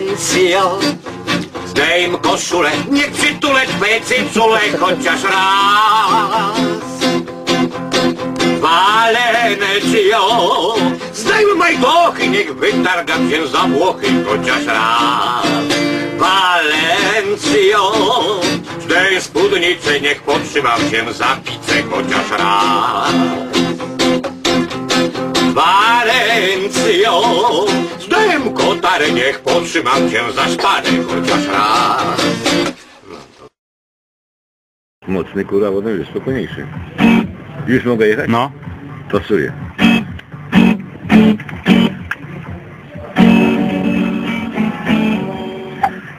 Walencja. Zdejm koszulę, niech przytulę twe cycule chociaż raz. Walencio, zdejm majdochy, niech wytargam się za Włochy chociaż raz. Walencjo, zdejm spódnicę, niech potrzymam się za picę chociaż raz. Walencjo, kotarę, niech potrzymam cię za szparę chociaż raz. Mocny kurwa, potem jest spokojniejszy. Już mogę jechać? No. To psuję.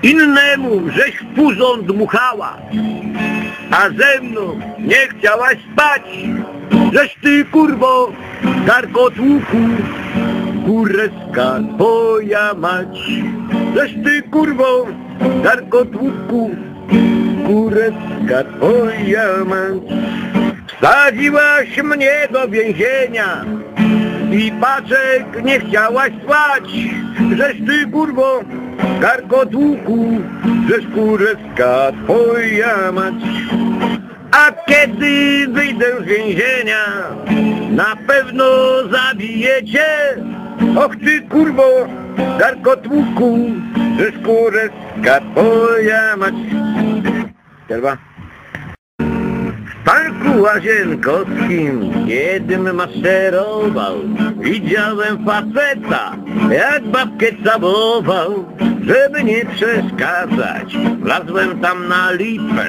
Innemu żeś w puzon dmuchała, a ze mną nie chciałaś spać. Żeś ty kurwo, garkot łuku, kureska twoja mać. Żeś ty kurwo, garkot łuku, kureska twoja mać. Wsadziłaś mnie do więzienia i paczek nie chciałaś spać. Żeś ty kurwo, garkot łuku, żeś kureska twoja mać. A kiedy wyjdę z więzienia, na pewno zabijecie. Och ty kurwo, garkot łuku, żeś kureska twoja mać. Przerwa. Parku łazienkowskim jednym maszerował. Widziałem faceta, jak babkę całował. Żeby nie przeszkadzać, wlazłem tam na lipę.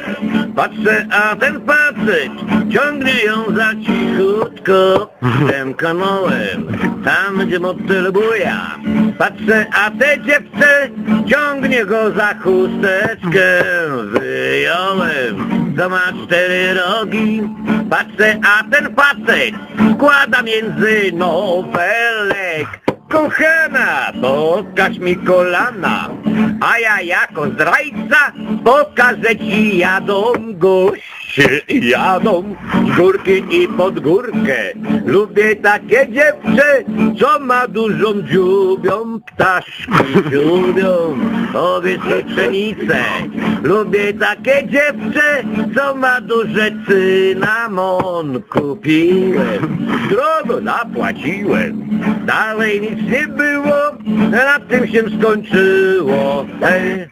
Patrzę, a ten facet ciągnie ją za cichutko. Tym kanałem, tam gdzie motyl buja. Patrzę, a te dziewczę ciągnie go za chusteczkę. Wyjąłem co ma cztery rogi. Patrzę, a ten facet składa między nowelek. Kochana, pokaż mi kolana, a ja jako zdrajca pokażę ci jadą goście, jadą z górki i pod górkę. Lubię takie dziewczę, co ma dużą dziubią, ptaszki dziubią, powiedz mi pszenicę. Lubię takie dziewczę, co ma duże cynamon, kupiłem, drogo zapłaciłem, dalej nic nie było, na tym się skończyło. E,